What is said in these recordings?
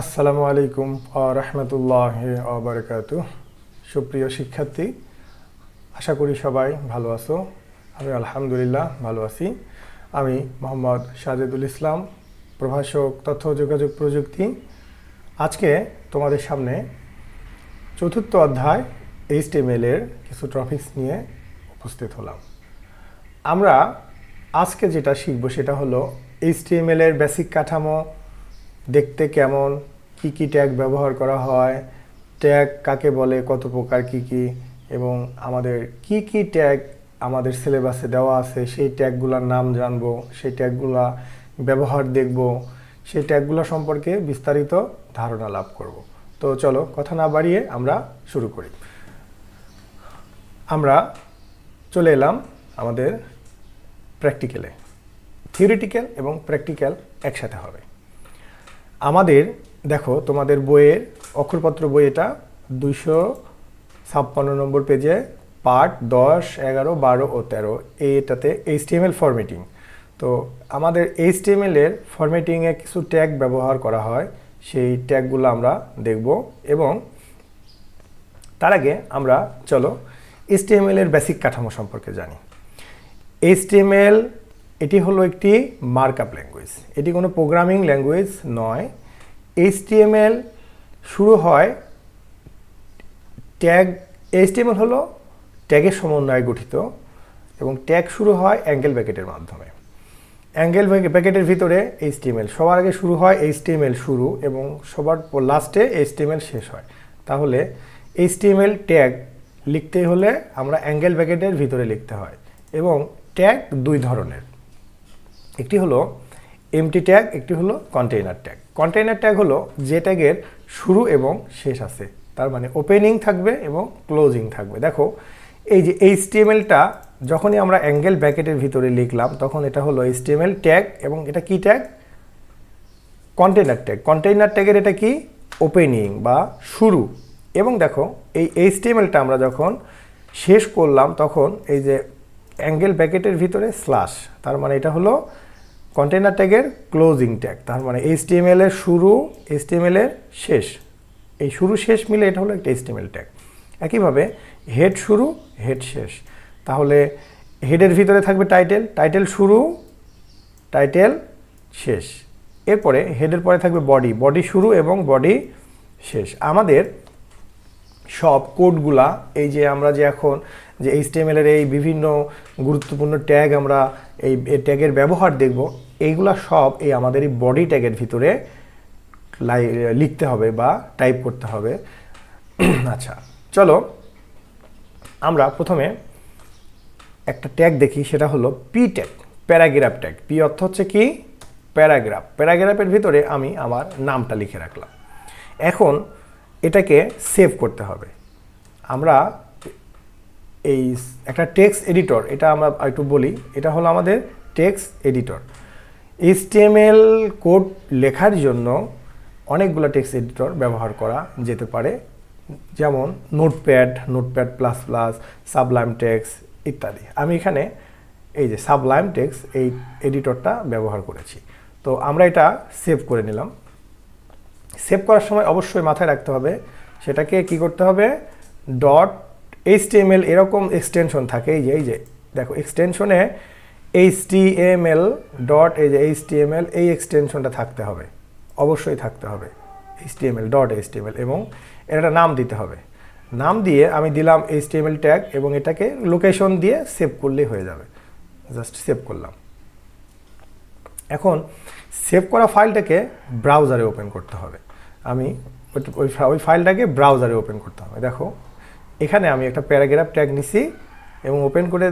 আসসালামু আলাইকুম রহমতুল্লাহ বারকাত সুপ্রিয় শিক্ষার্থী, আশা করি সবাই ভালো আছো। আমি আলহামদুলিল্লাহ ভালো আছি। আমি মোহাম্মদ সাজেদুল ইসলাম, প্রভাষক তথ্য যোগাযোগ প্রযুক্তি। আজকে তোমাদের সামনে চতুর্থ অধ্যায় এইচটিএমএল এর কিছু টপিকস নিয়ে উপস্থিত হলাম। আমরা আজকে যেটা শিখব সেটা হলো এইচটিএমএল এর বেসিক কাঠামো দেখতে কেমন, কি কি ট্যাগ ব্যবহার করা হয় ট্যাগ কাকে বলে, কত প্রকার, কি কি, এবং আমাদের কি কি ট্যাগ আমাদের সিলেবাসে দেওয়া আছে, সেই ট্যাগগুলোর নাম জানব, সেই ট্যাগগুলা ব্যবহার দেখব, সেই ট্যাগগুলো সম্পর্কে বিস্তারিত ধারণা লাভ করব। তো চলো, কথা না বাড়িয়ে আমরা শুরু করি। আমরা চলে এলাম আমাদের প্র্যাকটিক্যালে থিওরিটিক্যাল এবং প্র্যাকটিক্যাল একসাথে হবে। আমাদের, দেখো, তোমাদের বইয়ের অক্ষরপত্র বই এটা, দুইশো ছাপ্পান্ন নম্বর পেজে, পার্ট দশ, এগারো, বারো ও তেরো। এইটাতে এইচটিএমএল ফরম্যাটিং তো আমাদের এইচটিএমএল এর ফরম্যাটিংয়ে কিছু ট্যাগ ব্যবহার করা হয়, সেই ট্যাগগুলো আমরা দেখব এবং তার আগে আমরা, চলো এইচটিএমএল এর বেসিক কাঠামো সম্পর্কে জানি। এইচটিএমএল এটি হলো একটি মার্কআপ ল্যাঙ্গুয়েজ এটি কোনো প্রোগ্রামিং ল্যাঙ্গুয়েজ নয়। এইচটিএমএল শুরু হয় ট্যাগ এইচটিএমএল হলো ট্যাগের সমন্বয়ে গঠিত এবং ট্যাগ শুরু হয় অ্যাঙ্গেল ব্যাকেটের মাধ্যমে। অ্যাঙ্গেল ব্যাকেটের ভিতরে এইচটিএমএল সবার আগে শুরু হয় এইচটিএমএল শুরু এবং সবার লাস্টে এইচটিএমএল শেষ হয়। তাহলে এইচটিএমএল ট্যাগ লিখতে হলে আমরা অ্যাঙ্গেল ব্যাকেটের ভিতরে লিখতে হয় এবং ট্যাগ দুই ধরনের। একটি হলো এমটি ট্যাগ একটি হলো কন্টেইনার ট্যাগ কন্টেইনার ট্যাগ হলো যে ট্যাগের শুরু এবং শেষ আছে। তার মানে ওপেনিং থাকবে এবং ক্লোজিং থাকবে। দেখো, এই যে এইচটিএমএলটা যখনই আমরা অ্যাঙ্গেল ব্র্যাকেটের ভিতরে লিখলাম, তখন এটা হলো এইচটিএমএল ট্যাগ এবং এটা কি ট্যাগ কন্টেইনার ট্যাগ কন্টেইনার ট্যাগের এটা কি? ওপেনিং বা শুরু। এবং দেখো, এই এইচটিএমএলটা আমরা যখন শেষ করলাম, তখন এই যে অ্যাঙ্গেল ব্র্যাকেটের ভিতরে স্ল্যাশ তার মানে এটা হলো কন্টেনার ট্যাগের ক্লোজিং ট্যাগ তার মানে এইচটিএমএল এর শুরু এইচটিএমএল এর শেষ। এই শুরু শেষ মিলে এটা হলো একটা এইচটিএমএল ট্যাগ একইভাবে হেড শুরু হেড শেষ। তাহলে হেডের ভিতরে থাকবে টাইটেল টাইটেল শুরু টাইটেল শেষ। এরপরে হেডের পরে থাকবে বডি বডি শুরু এবং বডি শেষ। আমাদের সব কোডগুলা, এই যে আমরা যে এখন যে এইচটিএমএল এর এই বিভিন্ন গুরুত্বপূর্ণ ট্যাগ আমরা এই ট্যাগের ব্যবহার দেখব এইগুলা সব এই আমাদের এই বডি ট্যাগের ভিতরে লিখতে হবে বা টাইপ করতে হবে। আচ্ছা চলো আমরা প্রথমে একটা ট্যাগ দেখি, সেটা হলো P tag paragraph tag P অর্থ হচ্ছে কি? প্যারাগ্রাফ। প্যারাগ্রাফের ভিতরে আমি আমার নামটা লিখে রাখলাম। এখন এটাকে সেভ করতে হবে। আমরা এই একটা টেক্সট এডিটর এটা আমরা একটু বলি, এটা হলো আমাদের টেক্সট এডিটর এইচটিএমএল কোড লেখার জন্য অনেকগুলো টেক্সট এডিটর ব্যবহার করা যেতে পারে, যেমন notepad notepad plus plus sublime text ইত্যাদি। আমি এখানে এই যে সাবলাইম টেক্স এই এডিটরটা ব্যবহার করেছি। তো আমরা এটা সেভ করে নিলাম। সেভ করার সময় অবশ্যই মাথায় রাখতে হবে, সেটাকে কি করতে হবে? ডট এইচটিএমএল এরকম এক্সটেনশন থাকে, এই যে এই যে, দেখো এক্সটেনশনে এইচটিএমএল ডট এই যে এইচটিএমএল এই এক্সটেনশনটা থাকতে হবে। অবশ্যই থাকতে হবে। এইচটিএমএল ডট এইচটিএমএল এবং এর একটা নাম দিতে হবে। নাম দিয়ে আমি দিলাম এইচটিএমএল ট্যাগ এবং এটাকে লোকেশন দিয়ে সেভ করলেই হয়ে যাবে। জাস্ট সেভ করলাম। এখন সেভ করা ফাইলটাকে ব্রাউজারে ওপেন করতে হবে। আমি ওই ওই ফাইলটাকে ব্রাউজারে ওপেন করতে হবে। দেখো, এখানে আমি একটা প্যারাগ্রাফ ট্যাগ নিছি। এবং ওপেন করে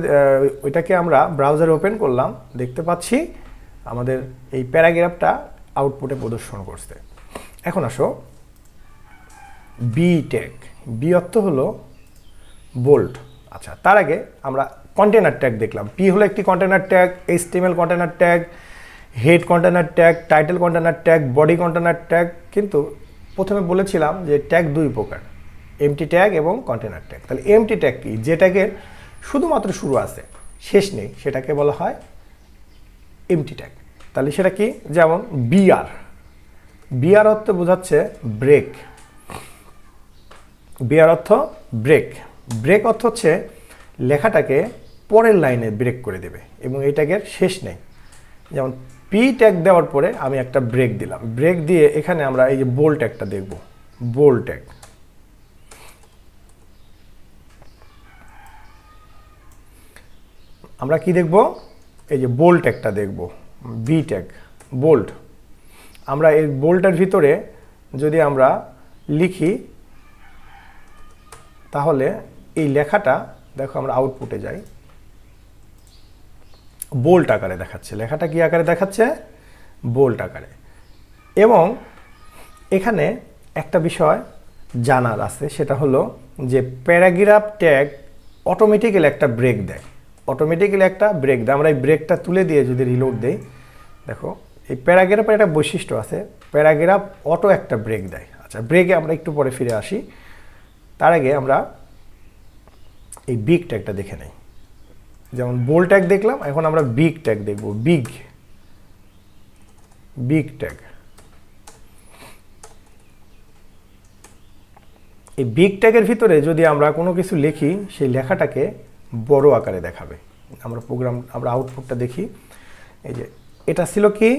ওইটাকে আমরা ব্রাউজারে ওপেন করলাম। দেখতে পাচ্ছি আমাদের এই প্যারাগ্রাফটা আউটপুটে প্রদর্শন করছে। এখন আসো। বি ট্যাগ বি অর্থ হলো বোল্ট আচ্ছা তার আগে আমরা কন্টেনার ট্যাগ দেখলাম। পি হলো একটি container tag HTML container tag head container tag title container tag body container tag কিন্তু প্রথমে বলেছিলাম যে ট্যাগ দুই প্রকার এমটি ট্যাগ এবং কন্টেনার ট্যাগ তাহলে এমটি ট্যাগ কি? যে ট্যাগের শুধুমাত্র শুরু আছে, শেষ নেই, সেটাকে বলা হয় এমটি ট্যাগ তাহলে সেটা কি? যেমন বিআর বিয়ার অর্থ বোঝাচ্ছে ব্রেক বিয়ার অর্থ ব্রেক ব্রেক অর্থ হচ্ছে লেখাটাকে পরের লাইনে ব্রেক করে দেবে, এবং এই ট্যাগের শেষ নেই। যেমন পি ট্যাগ দেওয়ার পরে আমি একটা ব্রেক দিলাম। ব্রেক দিয়ে এখানে আমরা এই যে বোল ট্যাগটা দেখব। বোল ট্যাগ আমরা কি দেখব? এই যে বোল্ট একটা দেখব বি ট্যাগ বোল্ট আমরা এই বোল্টের ভিতরে যদি আমরা লিখি, তাহলে এই লেখাটা, দেখো আমরা আউটপুটে যাই। বোল্ট আকারে দেখাচ্ছে। লেখাটা কি আকারে দেখাচ্ছে? বোল্ট আকারে। এবং এখানে একটা বিষয় জানার আছে, সেটা হলো যে প্যারাগ্রাফ ট্যাগ অটোমেটিক্যালি একটা ব্রেক দেয়। অটোমেটিক্যালি একটা ব্রেক দেয়। আমরা এই ব্রেকটা তুলে দিয়ে যদি রিলোড দেই, দেখো, এই প্যারাগ্রাফের একটা বৈশিষ্ট্য আছে। প্যারাগ্রাফ অটো একটা ব্রেক দেয়। আচ্ছা ব্রেকে আমরা একটু পরে ফিরে আসি। তার আগে আমরা এই বিগ ট্যাগটা দেখে নেই। যেমন বোল ট্যাগ দেখলাম, এখন আমরা বিগ ট্যাগ দেখব। বিগ বিগ ট্যাগ এই বিগ ট্যাগের ভিতরে যদি আমরা কোনো কিছু লিখি, সেই লেখাটাকে বড় আকারে দেখাবে। আমরা প্রোগ্রাম আমরা আউটপুটটা দেখি। এই যে, এটা ছিল কি?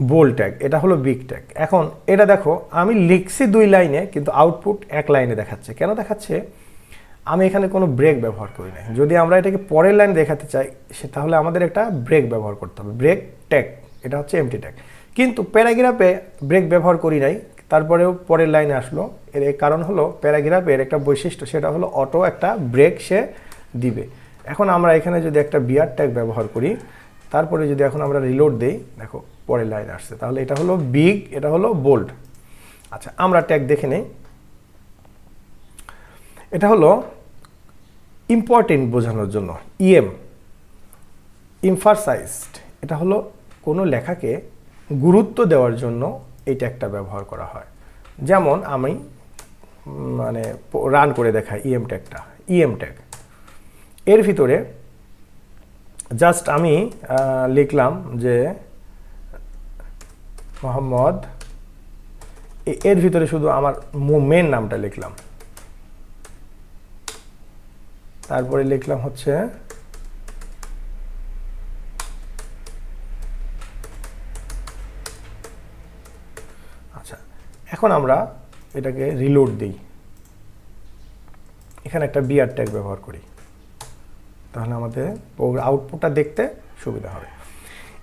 বোল ট্যাগ এটা হলো বিগ ট্যাগ এখন এটা দেখো, আমি লিখছি দুই লাইনে, কিন্তু আউটপুট এক লাইনে দেখাচ্ছে। কেন দেখাচ্ছে? আমি এখানে কোনো ব্রেক ব্যবহার করি নাই। যদি আমরা এটাকে পরের লাইন দেখাতে চাই, সে তাহলে আমাদের একটা ব্রেক ব্যবহার করতে হবে। ব্রেক ট্যাগ এটা হচ্ছে এমটি ট্যাগ কিন্তু প্যারাগ্রাফে ব্রেক ব্যবহার করি নাই, তারপরেও পরের লাইনে আসলো। এর কারণ হলো, প্যারাগ্রাফের একটা বৈশিষ্ট্য, সেটা হলো অটো একটা ব্রেক সে দিবে। এখন আমরা এখানে যদি একটা বিয়ার ট্যাগ ব্যবহার করি, তারপরে যদি এখন আমরা রিলোড দেই, দেখো পরের লাইন আসছে। তাহলে এটা হলো বিগ এটা হলো বোল্ড আচ্ছা আমরা ট্যাগ দেখে নেই। এটা হলো ইম্পর্টেন্ট বোঝানোর জন্য। ইএম ইমফারসাইজড এটা হলো কোনো লেখাকে গুরুত্ব দেওয়ার জন্য এই ট্যাগটা ব্যবহার করা হয়। যেমন আমি মানে রান করে দেখাই ইএম ট্যাগটা ইএম ট্যাগ এর ভিতরে জাস্ট আমি লিখলাম যে মোহাম্মদ এর ভিতরে শুধু আমার মেন নামটা লিখলাম। তারপরে লিখলাম হচ্ছে আচ্ছা এখন আমরা এটাকে রিলোড দিই। এখানে একটা বিআর ট্যাগ ব্যবহার করি। তাহলে আমাদের আউটপুটটা দেখতে সুবিধা হবে।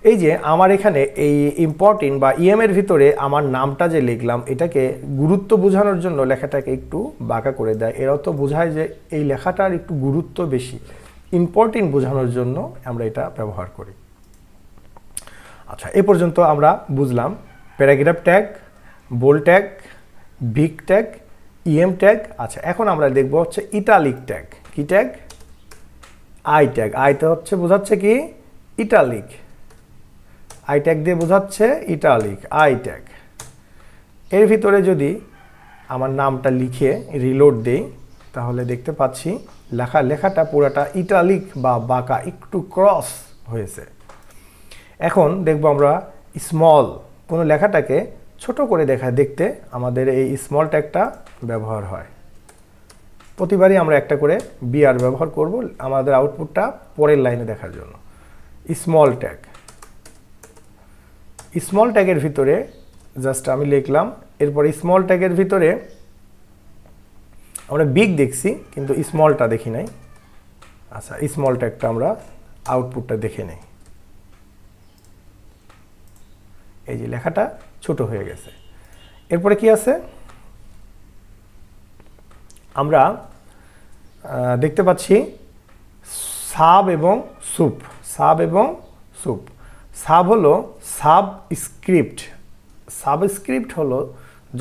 এই যে আমার এখানে এই ইম্পর্টেন্ট বা ইএম এর ভিতরে আমার নামটা যে লিখলাম, এটাকে গুরুত্ব বোঝানোর জন্য লেখাটাকে একটু বাঁকা করে দেয়। এর অর্থ বোঝায় যে এই লেখাটার একটু গুরুত্ব বেশি। ইম্পর্টেন্ট বোঝানোর জন্য আমরা এটা ব্যবহার করি। আচ্ছা এ পর্যন্ত আমরা বুঝলাম paragraph tag bold tag big tag EM tag আচ্ছা এখন আমরা দেখব হচ্ছে ইটালিক ট্যাগ কি ট্যাগ আই ট্যাগ আইতে হচ্ছে বোঝাচ্ছে কি? ইটালিক। আই ট্যাগ দিয়ে বোঝাচ্ছে ইটালিক। আই ট্যাগ এর ভিতরে যদি আমার নামটা লিখে রিলোড দেই, তাহলে দেখতে পাচ্ছি লেখা, লেখাটা পুরাটা ইটালিক বা বাঁকা, একটু ক্রস হয়েছে। এখন দেখব আমরা স্মল কোনো লেখাটাকে ছোট করে দেখা, দেখতে আমাদের এই স্মল ট্যাগটা ব্যবহার হয়। প্রতিবারই আমরা একটা করে বিআর ব্যবহার করব আমাদের আউটপুটটা পরের লাইনে দেখার জন্য। স্মল ট্যাগ স্মল ট্যাগের ভিতরে জাস্ট আমি লিখলাম, এরপর স্মল ট্যাগের ভিতরে আমরা বিগ দেখছি, কিন্তু স্মলটা দেখি নাই। আচ্ছা স্মল ট্যাগটা আমরা আউটপুটটা দেখে নেই। এই যে লেখাটা ছোট হয়ে গেছে। এরপরে কি আছে? আমরা দেখতে পাচ্ছি সাব এবং সুপ। সাব এবং সুপ। সাব হলো সাব স্ক্রিপ্ট সাব স্ক্রিপ্ট হলো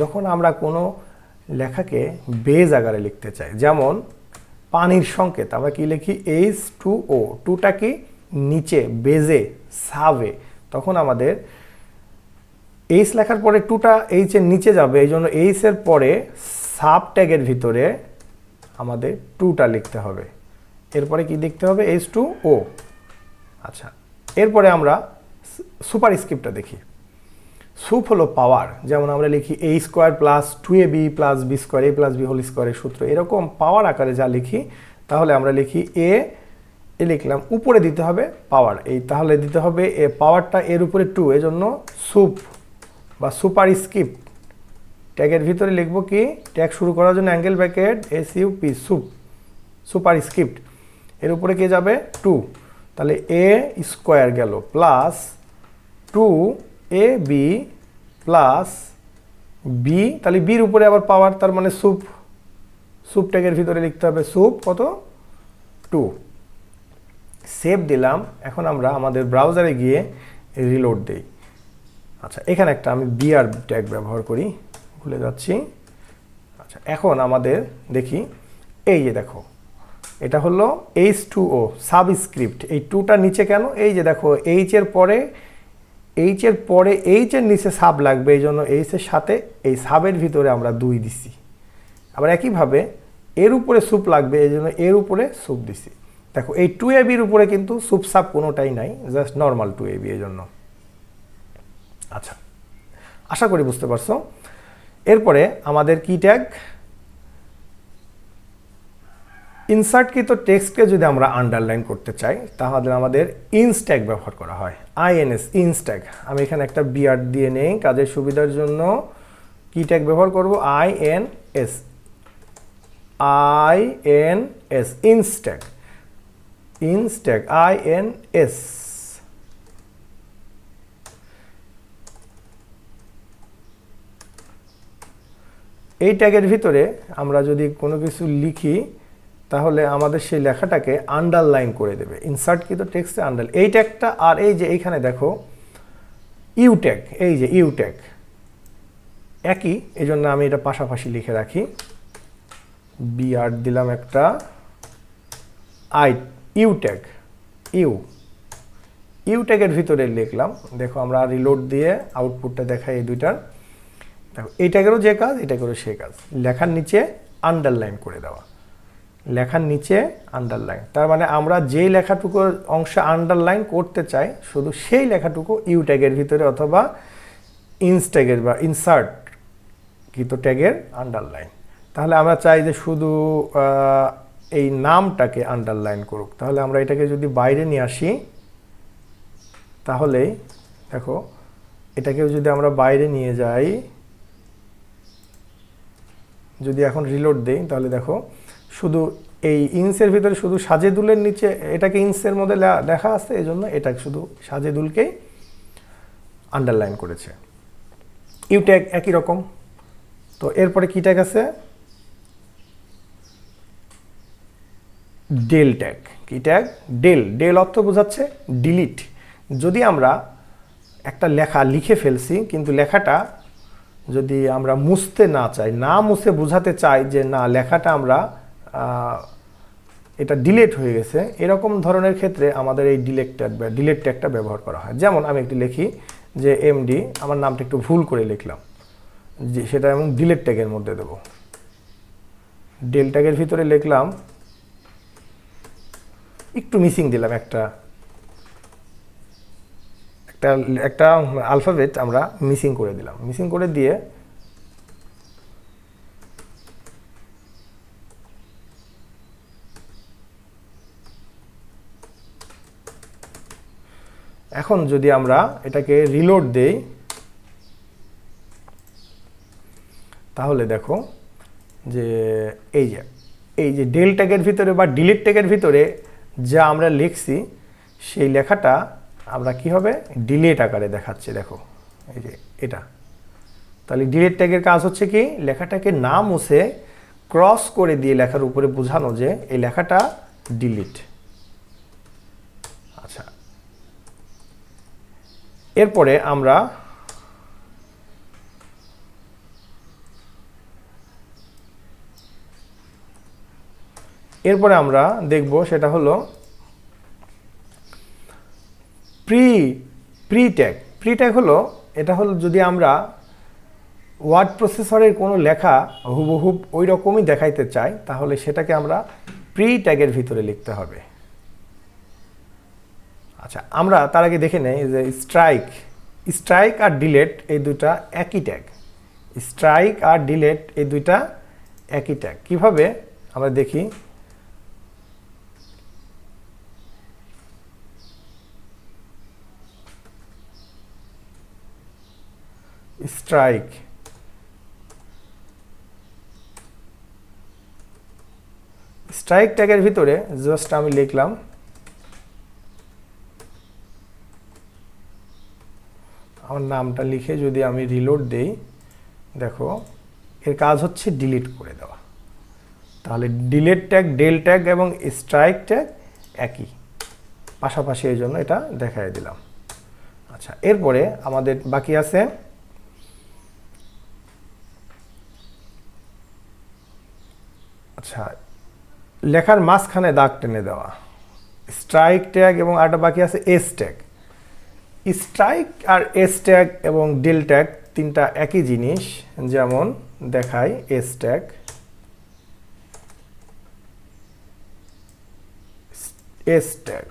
যখন আমরা কোনো লেখাকে বেজ আকারে লিখতে চাই। যেমন পানির সংকেত। আমরা কি লিখি? এইচ টু ও টুটা কি? নিচে, বেজে, সাবে। তখন আমাদের এইচ লেখার পরে টুটা এইচের নিচে যাবে। এই জন্য এইচের পরে সাব ট্যাগের ভিতরে আমাদের টুটা লিখতে হবে। এরপরে কি লিখতে হবে? এইচ টু ও আচ্ছা এরপরে আমরা সুপার স্ক্রিপ্টটা দেখি। সুপ হলো পাওয়ার, যেমন আমরা লিখি A square plus two A B plus B square A plus B whole স্কোয়ারের সূত্র। এরকম পাওয়ার আকারে যা লিখি, তাহলে আমরা লিখি এ এ লিখলাম, উপরে দিতে হবে পাওয়ার। এই তাহলে দিতে হবে এ পাওয়ারটা এর উপরে টু, এজন্য সুপ বা সুপার স্কিপ ট্যাগের ভিতরে লিখব কি? ট্যাগ শুরু করার জন্য angle bracket S U P sup superscript এর উপরে কে যাবে? টু তাহলে এ স্কোয়ার গেল plus two A B plus B তাহলে বির উপরে আবার পাওয়ার তার মানে সুপ সুপ ট্যাগের ভিতরে লিখতে হবে সুপ কত? টু সেভ দিলাম। এখন আমরা আমাদের ব্রাউজারে গিয়ে রিলোড দেই। আচ্ছা এখানে একটা আমি বিআর ট্যাগ ব্যবহার করি। ভুলে যাচ্ছি। আচ্ছা এখন আমাদের দেখি, এই যে দেখো, এটা হলো এইচ টু ও সাবস্ক্রিপ্ট এই টুটা নিচে কেন? এই যে দেখো এইচ এর পরে এইচ এর পরে এইচ এর নিচে সাব লাগবে, এই জন্য এইচ এর সাথে এই সাবের ভিতরে আমরা দুই দিছি। আবার একইভাবে, এর উপরে স্যুপ লাগবে, এই জন্য এর উপরে স্যুপ দিছি। দেখো, এই টু এ বির উপরে কিন্তু স্যুপ সাপ কোনোটাই নাই just normal two A B এই জন্য। আচ্ছা আশা করি বুঝতে পারছ। এরপরে আমাদের কি ট্যাগ ইনসার্টকৃত টেক্সটকে যদি আমরা আন্ডারলাইন করতে চাই, তাহলে আমাদের ইনস্ট্যাগ ব্যবহার করা হয়। আইএনএস ইনস্ট্যাগ আমি এখানে একটা বিআর দিয়ে নেই, কাজের সুবিধার জন্য কি ট্যাগ ব্যবহার করব? I N S I N S ins tag ins tag I N S এই ট্যাগের ভিতরে আমরা যদি কোনো কিছু লিখি, তাহলে আমাদের সেই লেখাটাকে আন্ডারলাইন করে দেবে। ইনসার্ট কিন্তু টেক্সটে আন্ডার এই ট্যাগটা আর এই যে এইখানে দেখো ইউ ট্যাগ এই যে ইউ ট্যাগ একই এই জন্য আমি এটা পাশাপাশি লিখে রাখি। বি আর দিলাম একটা। I U tag U U ট্যাগের ভিতরে লিখলাম। দেখো আমরা রিলোড দিয়ে আউটপুটটা দেখাই এই দুইটার। দেখো এই ট্যাগেরও যে কাজ, এটা করেও সে কাজ। লেখার নিচে আন্ডারলাইন করে দেওয়া। লেখার নিচে আন্ডারলাইন তার মানে আমরা যেই লেখাটুকুর অংশে আন্ডারলাইন করতে চাই, শুধু সেই লেখাটুকু ইউ ট্যাগের ভিতরে অথবা ইনস ট্যাগের বা ইনসার্ট কৃত ট্যাগের আন্ডারলাইন তাহলে আমরা চাই যে শুধু এই নামটাকে আন্ডারলাইন করুক। তাহলে আমরা এটাকে যদি বাইরে নিয়ে আসি তাহলে দেখো, এটাকেও যদি আমরা বাইরে নিয়ে যাই যদি এখন রিলোড দেই, তাহলে দেখো শুধু এই ইন্সের ভিতরে শুধু সাজেদুলের নিচে এটাকে ইন্সের মধ্যে লেখা আছে এই জন্য এটা শুধু সাজেদুলকেই আন্ডারলাইন করেছে। ইউট্যাগ একই রকম। তো এরপরে কি ট্যাগ আছে? ডেল ট্যাগ কি ট্যাগ ডেল ডেল অর্থ বোঝাচ্ছে ডিলিট যদি আমরা একটা লেখা লিখে ফেলছি, কিন্তু লেখাটা যদি আমরা মুছতে না চাই, না মুছে বোঝাতে চাই যে না, লেখাটা আমরা এটা ডিলেট হয়ে গেছে, এরকম ধরনের ক্ষেত্রে আমাদের এই ডিলেট ট্যাগ ডিলেট ট্যাগটা ব্যবহার করা হয়। যেমন আমি একটু লিখি যে এমডি আমার নামটা একটু ভুল করে লিখলাম, যে সেটা এবং ডিলেট ট্যাগের মধ্যে দেব। ডেল ট্যাগের ভিতরে লিখলাম, একটু মিসিং দিলাম একটা একটা একটা আলফাবেট আমরা মিসিং করে দিলাম। মিসিং করে দিয়ে এখন যদি আমরা এটাকে রিলোড দেই, তাহলে দেখো যে এই যে এই যে ডেল ট্যাগের ভিতরে বা ডিলিট ট্যাগের ভিতরে যা আমরা লিখছি, সেই লেখাটা আমরা কি হবে? ডিলেট আকারে দেখাচ্ছে, দেখো। এই যে এটা। তাহলে ডিলেট ট্যাগের কাজ হচ্ছে কি? লেখাটাকে না মুছে ক্রস করে দিয়ে লেখার উপরে বোঝানো যে এই লেখাটা ডিলিট আচ্ছা। এরপরে আমরা এরপরে আমরা দেখব সেটা হলো pre pre tag pre tag হলো, এটা হলো যদি আমরা ওয়ার্ড প্রসেসরের কোনো লেখা হুবহুব ওই রকমই দেখাইতে চাই, তাহলে সেটাকে আমরা প্রি ট্যাগের ভিতরে লিখতে হবে। আচ্ছা আমরা তার আগে দেখে নেই যে স্ট্রাইক স্ট্রাইক আর ডিলেট এই দুটা একই ট্যাগ স্ট্রাইক আর ডিলেট এই দুইটা একই ট্যাগ কীভাবে? আমরা দেখি স্ট্রাইক স্ট্রাইক ট্যাগের ভিতরে জাস্ট আমি লিখলাম, আমার নামটা লিখে যদি আমি রিলোড দেই, দেখো, এর কাজ হচ্ছে ডিলিট করে দেওয়া। তাহলে ডিলেট ট্যাগ ডেল ট্যাগ এবং স্ট্রাইক ট্যাগ একই। পাশাপাশি এই জন্য এটা দেখাই দিলাম। আচ্ছা এরপরে আমাদের বাকি আছে আচ্ছা লেখার মাঝখানে দাগ টেনে দেওয়া। স্ট্রাইক ট্যাগ এবং আরেকটা বাকি আছে এস ট্যাগ স্ট্রাইক আর এস ট্যাগ এবং ডেল ট্যাগ তিনটা একই জিনিস, যেমন দেখায় এস ট্যাগ এস ট্যাগ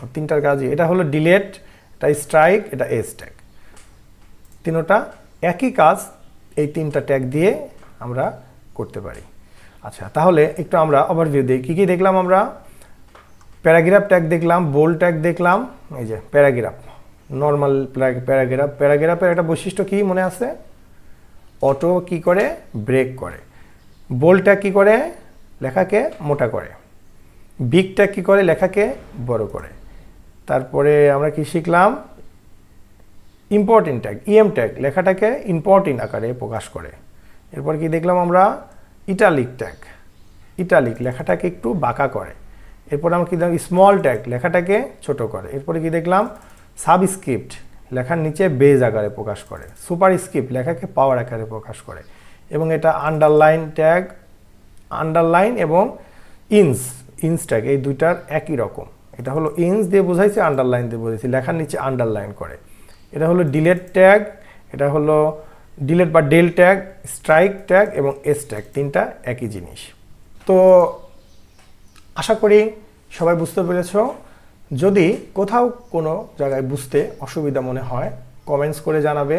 দেখো, তিনটার কাজই এটা হলো ডিলেট এটা স্ট্রাইক এটা এস ট্যাগ তিনোটা একই কাজ এই তিনটা ট্যাগ দিয়ে আমরা করতে পারি। আচ্ছা তাহলে একটু আমরা ওভারভিউ দিই। কী কী দেখলাম আমরা? প্যারাগ্রাফ ট্যাগ দেখলাম বোল ট্যাগ দেখলাম, এই যে প্যারাগ্রাফ। Normal paragraph. প্যারাগ্রাফের একটা বৈশিষ্ট্য কী মনে আছে? অটো কি করে? ব্রেক করে। বোল্ড ট্যাগ কী করে? লেখাকে মোটা করে। বিগ ট্যাগ কী করে? লেখাকে বড় করে। তারপরে আমরা কি শিখলাম? ইম্পর্টেন্ট ট্যাগ ইএম ট্যাগ লেখাটাকে ইম্পর্টেন্ট আকারে প্রকাশ করে। এরপর কি দেখলাম আমরা? ইটালিক ট্যাগ ইটালিক লেখাটাকে একটু বাঁকা করে। এরপর আমরা কি দেখলাম? স্মল ট্যাগ লেখাটাকে ছোট করে। এরপরে কি দেখলাম? সাবস্ক্রিপ্ট লেখার নিচে বেজ আকারে প্রকাশ করে। সুপার স্ক্রিপ্ট লেখাকে পাওয়ার আকারে প্রকাশ করে। এবং এটা আন্ডারলাইন ট্যাগ আন্ডারলাইন এবং ইনস ইনস ট্যাগ এই দুইটার একই রকম। এটা হলো ইনস দিয়ে বোঝাইছে আন্ডারলাইন দিয়ে বোঝাইছে, লেখার নিচে আন্ডারলাইন করে। এটা হলো ডিলেট ট্যাগ এটা হলো ডিলেট বা ডেল ট্যাগ স্ট্রাইক ট্যাগ এবং এস ট্যাগ তিনটা একই জিনিস। তো আশা করি সবাই বুঝতে পেরেছ। যদি কোথাও কোনো জায়গায় বুঝতে অসুবিধা মনে হয় কমেন্টস করে জানাবে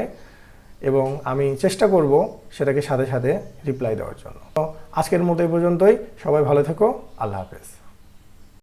এবং আমি চেষ্টা করব সেটাকে সাথে সাথে রিপ্লাই দেওয়ার জন্য। তো আজকের মতো এই পর্যন্তই। সবাই ভালো থেকো। আল্লাহ হাফেজ।